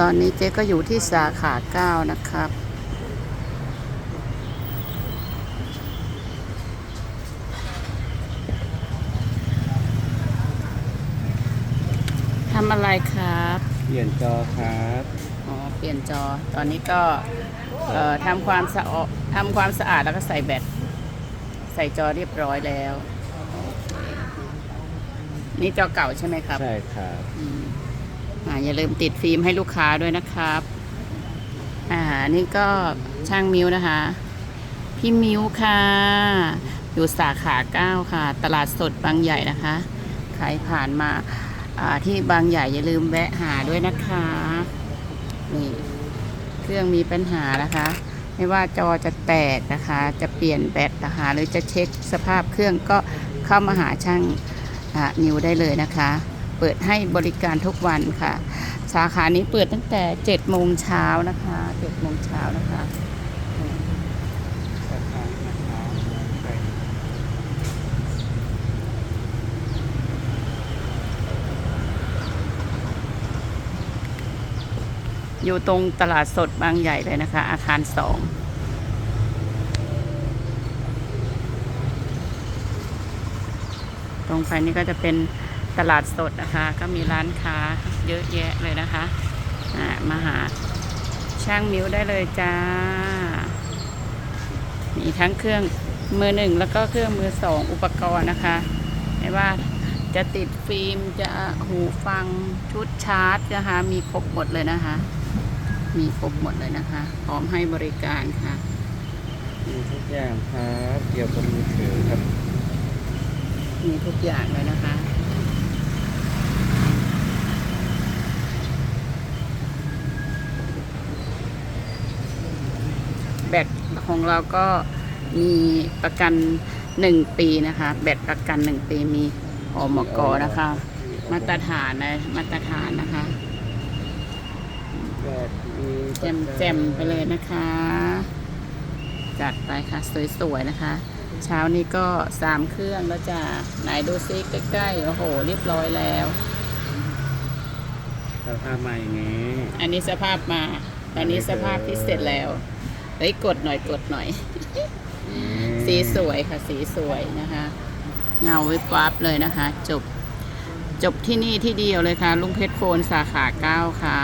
ตอนนี้เจ๊ก็อยู่ที่สาขาเก้านะครับ ทำอะไรครับ เปลี่ยนจอครับ อ๋อ เปลี่ยนจอ ตอนนี้ก็เอ่อทำความสะอาดทำความสะอาดแล้วก็ใส่แบต ใส่จอเรียบร้อยแล้วโอเคนี่จอเก่าใช่ไหมครับ ใช่ครับ อืม อย่าลืมติดฟิล์มให้ลูกค้าด้วยนะครับ อ่า นี่ก็ช่างมิวนะคะ พี่มิวค่ะ อยู่สาขาเก้าค่ะ ตลาดสดบางใหญ่นะคะ ใครผ่านมาอ่าที่บางใหญ่อย่าลืมแวะหาด้วยนะคะ นี่ เครื่องมีปัญหานะคะ ไม่ว่าจอจะแตกนะคะ จะเปลี่ยนแบตนะคะ หรือจะเช็คสภาพเครื่องก็เข้ามาหาช่างนิวได้เลยนะคะ เปิดให้บริการทุกวันค่ะ สาขานี้เปิดตั้งแต่7โมงเช้านะคะ7โมงเช้านะคะอยู่ตรงตลาดสดบางใหญ่เลยนะคะ อาคารสองตรงไปนี่ก็จะเป็น ตลาดสดนะคะ ก็มีร้านค้าเยอะแยะเลยนะคะอ่ามาหาช่างมิวได้เลยจ้า มีทั้งเครื่องมือหนึ่งแล้วก็เครื่องมือสองอุปกรณ์นะคะ ไม่ว่าจะติดฟิล์มจะหูฟังชุดชาร์จนะคะ มีครบหมดเลยนะคะ มีครบหมดเลยนะคะ พร้อมให้บริการค่ะมีทุกอย่างครับเกี่ยวกับมือถือครับ มีทุกอย่างเลยนะคะ แบตของเราก็มีประกันหนึ่งปีนะคะ แบตประกันหนึ่งปีมีอมกนะคะ มาตรฐานนะมาตรฐานนะคะแบบมีแจมแจมๆไปเลยนะคะ จัดไปค่ะ สวยๆนะคะ เช้านี้ก็สามเครื่องแล้วจ้ะไหนดูซิใกล้ๆโอ้โห เรียบร้อยแล้วสภาพมาอย่างนี้ อันนี้สภาพมาอันนี้สภาพที่เสร็จแล้ว เฮ้ยกดหน่อยกดหน่อย สีสวยค่ะ สีสวยนะคะ เงาวิบวับเลยนะคะ จบ จบที่นี่ที่เดียวเลยค่ะ ลุงเพชรโฟนสาขาเก้าค่ะ